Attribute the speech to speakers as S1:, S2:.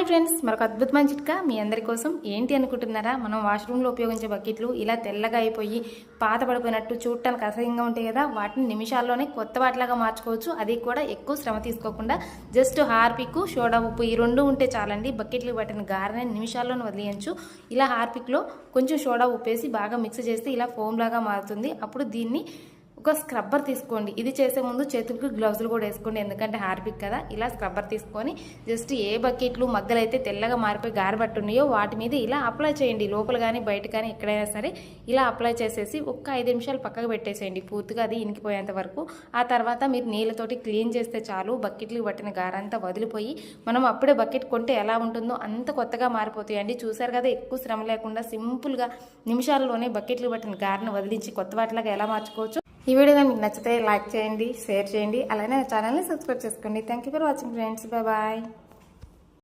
S1: Hi friends మరొక అద్భుతమైన చిట్కా మీ అందరి కోసం. ఏంటి అనుకుంటున్నారా? మనం వాష్రూమ్లో ఉపయోగించే బకెట్లు ఇలా తెల్లగా అయిపోయి పాత పడిపోయినట్టు చూడటానికి అసహ్యంగా ఉంటాయి కదా. వాటిని నిమిషాల్లోనే కొత్త వాటిలాగా మార్చుకోవచ్చు. అది కూడా ఎక్కువ శ్రమ తీసుకోకుండా జస్ట్ హార్పిక్ సోడా ఉప్పు ఈ రెండు ఉంటే చాలండి. బకెట్లు పట్టిన గారనే నిమిషాల్లోనే వదిలేయచ్చు. ఇలా హార్పిక్లో కొంచెం సోడా ఉప్పేసి బాగా మిక్స్ చేస్తే ఇలా ఫోమ్ లాగా మారుతుంది. అప్పుడు దీన్ని ఒక స్క్రబ్బర్ తీసుకోండి. ఇది చేసే ముందు చేతులకు గ్లౌజులు కూడా వేసుకోండి. ఎందుకంటే హార్పిక్ కదా. ఇలా స్క్రబ్బర్ తీసుకొని జస్ట్ ఏ బకెట్లు మగ్గలు అయితే తెల్లగా మారిపోయి గారబట్టున్నాయో వాటి మీద ఇలా అప్లై చేయండి. లోపల కానీ బయట కానీ ఎక్కడైనా సరే ఇలా అప్లై చేసేసి ఒక్క ఐదు నిమిషాలు పక్కకు పెట్టేసేయండి. పూర్తిగా అది ఇనికిపోయేంత వరకు. ఆ తర్వాత మీరు నీళ్ళతోటి క్లీన్ చేస్తే చాలు. బకెట్లు పట్టిన గారంతా వదిలిపోయి మనం అప్పుడే బకెట్ కొంటే ఎలా ఉంటుందో అంత కొత్తగా మారిపోతాయండి. చూసారు కదా ఎక్కువ శ్రమ లేకుండా సింపుల్గా నిమిషాల్లోనే బకెట్లు పట్టిన గారను వదిలించి కొత్త వాటిలాగా ఎలా మార్చుకోవచ్చు? ఈ వీడియో మీకు నచ్చితే లైక్ చేయండి షేర్ చేయండి అలానే నా ఛానల్ని సబ్స్క్రైబ్ చేసుకోండి. Thank you for watching friends bye